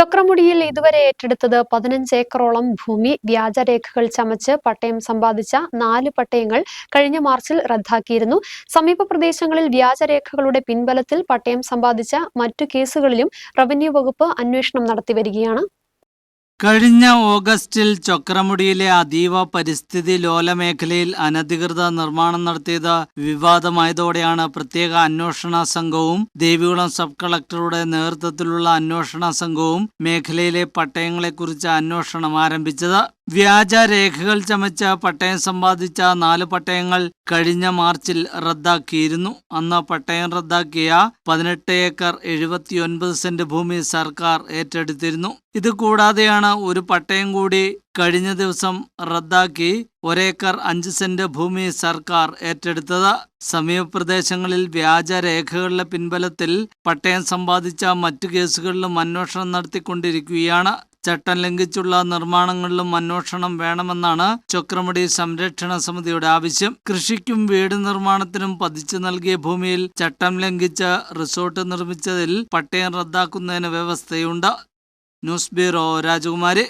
ചക്രമുടിയിൽ ഇതുവരെ ഏറ്റെടുത്തത് പതിനഞ്ച് ഏക്കറോളം ഭൂമി വ്യാജരേഖകൾ ചമച്ച് പട്ടയം സമ്പാദിച്ച നാല് പട്ടയങ്ങൾ കഴിഞ്ഞ മാർച്ചിൽ റദ്ദാക്കിയിരുന്നു. സമീപ പ്രദേശങ്ങളിൽ വ്യാജരേഖകളുടെ പിൻബലത്തിൽ പട്ടയം സമ്പാദിച്ച മറ്റു കേസുകളിലും റവന്യൂ വകുപ്പ് അന്വേഷണം നടത്തിവരികയാണ് കഴിഞ്ഞ ഓഗസ്റ്റിൽ ചൊക്രമുടിയിലെ അതീവ പരിസ്ഥിതി ലോല മേഖലയിൽ അനധികൃത നിർമ്മാണം നടത്തിയത് വിവാദമായതോടെയാണ്. പ്രത്യേക അന്വേഷണ സംഘവും ദേവികുളം സബ് കളക്ടറുടെ നേതൃത്വത്തിലുള്ള അന്വേഷണ സംഘവും മേഖലയിലെ പട്ടയങ്ങളെക്കുറിച്ച് അന്വേഷണം ആരംഭിച്ചത്. വ്യാജ രേഖകൾ ചമച്ച പട്ടയം സമ്പാദിച്ച നാല് പട്ടയങ്ങൾ കഴിഞ്ഞ മാർച്ചിൽ റദ്ദാക്കിയിരുന്നു. അന്ന് പട്ടയം റദ്ദാക്കിയ പതിനെട്ട് ഏക്കർ എഴുപത്തിയൊൻപത് സെന്റ് ഭൂമി സർക്കാർ ഏറ്റെടുത്തിരുന്നു. ഇത് കൂടാതെയാണ് ഒരു പട്ടയം കൂടി കഴിഞ്ഞ ദിവസം റദ്ദാക്കി ഒരേക്കർ അഞ്ച് സെന്റ് ഭൂമി സർക്കാർ ഏറ്റെടുത്തത്. സമീപ പ്രദേശങ്ങളിൽ വ്യാജ രേഖകളുടെ പിൻബലത്തിൽ പട്ടയം സമ്പാദിച്ച മറ്റു കേസുകളിലും അന്വേഷണം നടത്തിക്കൊണ്ടിരിക്കുകയാണ്. ചട്ടം ലംഘിച്ചുള്ള നിർമ്മാണങ്ങളിലും അന്വേഷണം വേണമെന്നാണ് ചക്രമുടി സംരക്ഷണ സമിതിയുടെ ആവശ്യം. കൃഷിക്കും വീട് നിർമ്മാണത്തിനും പതിച്ചു നൽകിയ ഭൂമിയിൽ ചട്ടം ലംഘിച്ച് റിസോർട്ട് നിർമ്മിച്ചതിൽ പട്ടയം റദ്ദാക്കുന്നതിന് വ്യവസ്ഥയുണ്ട്. ന്യൂസ് ബ്യൂറോ രാജകുമാരി.